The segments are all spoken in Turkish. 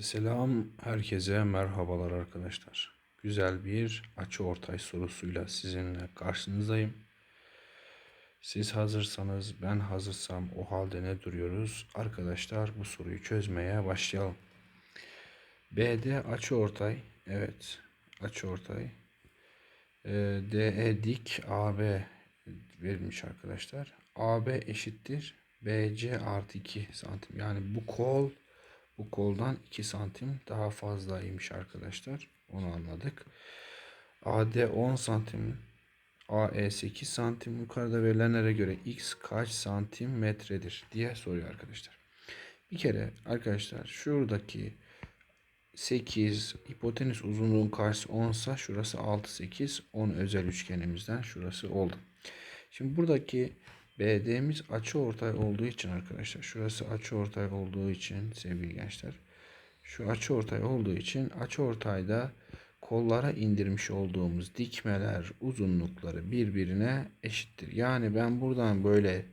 Selam, herkese merhabalar arkadaşlar. Güzel bir açı ortay sorusuyla sizinle karşınızdayım. Siz hazırsanız, ben hazırsam o halde ne duruyoruz? Arkadaşlar bu soruyu çözmeye başlayalım. BD açı ortay, evet açı ortay. Ee, DE dik AB verilmiş arkadaşlar. AB eşittir BC artı 2 santim. Yani bu kol bu koldan 2 santim daha fazlaymış arkadaşlar. Onu anladık. AD 10 santim. AE 8 santim. Yukarıda verilenlere göre X kaç santimetredir diye soruyor arkadaşlar. Bir kere arkadaşlar şuradaki 8 hipotenüs uzunluğun karşısı 10 sa şurası 6 8 10 özel üçgenimizden şurası oldu. Şimdi buradaki BD'miz açı ortay olduğu için arkadaşlar şurası açı ortay olduğu için sevgili gençler şu açı ortay olduğu için açı ortayda kollara indirmiş olduğumuz dikmeler uzunlukları birbirine eşittir. Yani ben buradan böyle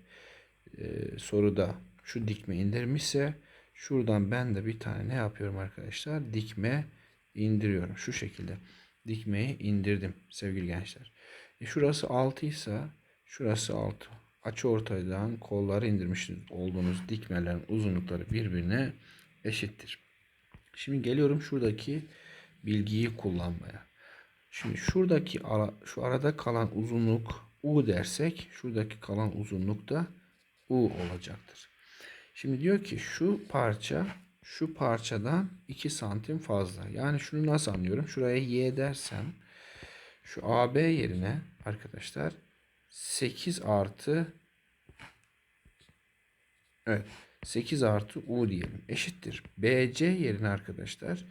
e, soruda şu dikme indirmişse şuradan ben de bir tane ne yapıyorum arkadaşlar? Dikme indiriyorum. Şu şekilde dikmeyi indirdim sevgili gençler. E şurası 6 ise şurası 6 açı ortaydan kolları indirmiş olduğunuz dikmelerin uzunlukları birbirine eşittir. Şimdi geliyorum şuradaki bilgiyi kullanmaya. Şimdi şuradaki ara, şu arada kalan uzunluk U dersek şuradaki kalan uzunluk da U olacaktır. Şimdi diyor ki şu parça şu parçadan 2 santim fazla. Yani şunu nasıl anlıyorum? Şuraya Y dersem şu AB yerine arkadaşlar 8 artı Evet 8 artı U diyelim eşittir. BC yerine arkadaşlar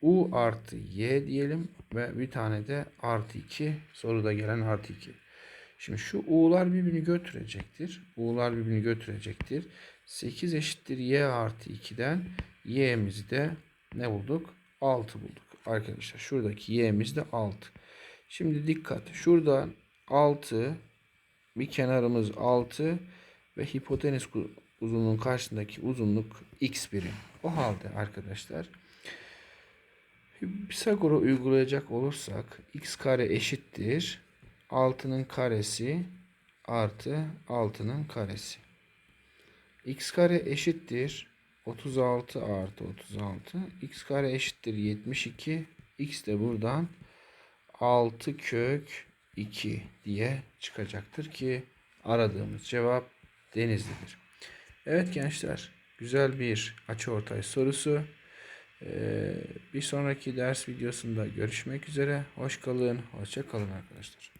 U artı Y diyelim ve bir tane de artı 2 soruda gelen artı 2. Şimdi şu U'lar birbirini götürecektir. U'lar birbirini götürecektir. 8 eşittir Y artı 2'den Y'mizi de ne bulduk? 6 bulduk. Arkadaşlar şuradaki Y'miz de 6. Şimdi dikkat. Şuradan 6 bir kenarımız 6 ve hipotenüs uzunluğun karşısındaki uzunluk x birim. O halde arkadaşlar Pisagor'u uygulayacak olursak x kare eşittir 6'nın karesi artı 6'nın karesi. x kare eşittir 36 artı 36. x kare eşittir 72. x de buradan 6 kök 2 diye çıkacaktır ki aradığımız cevap Denizli'dir. Evet gençler güzel bir açıortay sorusu. Ee, bir sonraki ders videosunda görüşmek üzere. Hoş kalın, hoşça kalın arkadaşlar.